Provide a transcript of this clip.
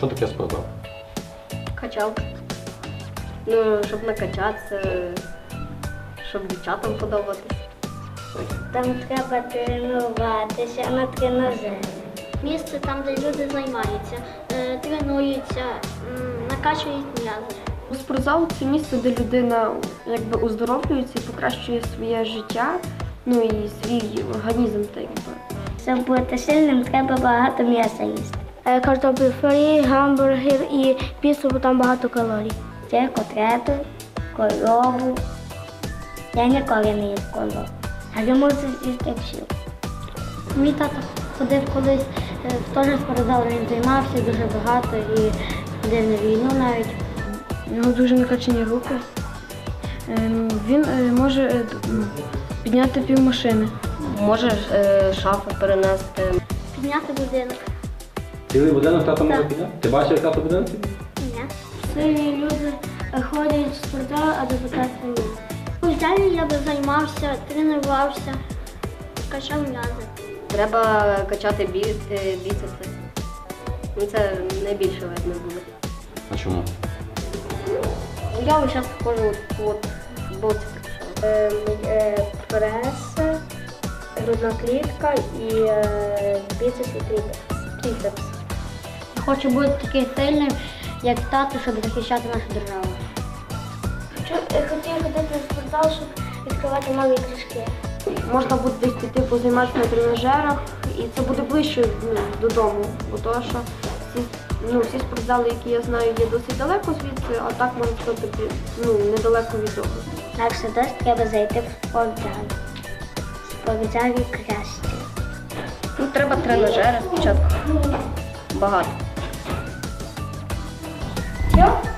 Що таке спортзал? Качалка. Ну, щоб накачатися, щоб дівчатам подобатись. Там треба тренуватися на тренажері. Місце там, де люди займаються, е, тренуються, накачують м'язи. Спортзал це місце, де людина якби оздоровлюється і покращує своє життя, ну і свій організм, так якби. Щоб бути сильним, треба багато м'яса їсти. Картоплю фрі, гамбургер і піцу, бо там багато калорій. Це котлету, корову. Я ніколи не їв корову. А я можу з'їсти всю. Мій тато ходив колись е, теж спортзал, він займався дуже багато і ходив на війну навіть. У нього дуже накачані руки. Ем, Він е, може е, підняти півмашини. Можеш е, шафу перенести. Підняти будинок. Цілий будинок тато може підняти? Ти бачив, як тато будинок? Ні. Сильні люди е, ходять в спортзал, а депутати ні. В ідеалі я би займався, тренувався, качав м'язи. Треба качати бі, е, біцепси. Ну, Це найбільше видно буде. А чому? Я ось зараз ходжу от, от. Ем, е, Прес, грудна клітка і е, біцепс і трицепс. трицепс. Хочу бути таким сильним, як тато, щоб захищати нашу державу. Хотів ходити в спортзал, щоб відкривати нові кружки. Можна буде десь піти позайматися на тренажерах, і це буде ближче ну, додому, бо то, що всі, ну, всі спортзали, які я знаю, є досить далеко звідси, а так можна сказати, ну, недалеко від дому. Якщо теж треба зайти в спортзал. Спортзалі краще. Ну, треба тренажери спочатку. Багато. 안녕.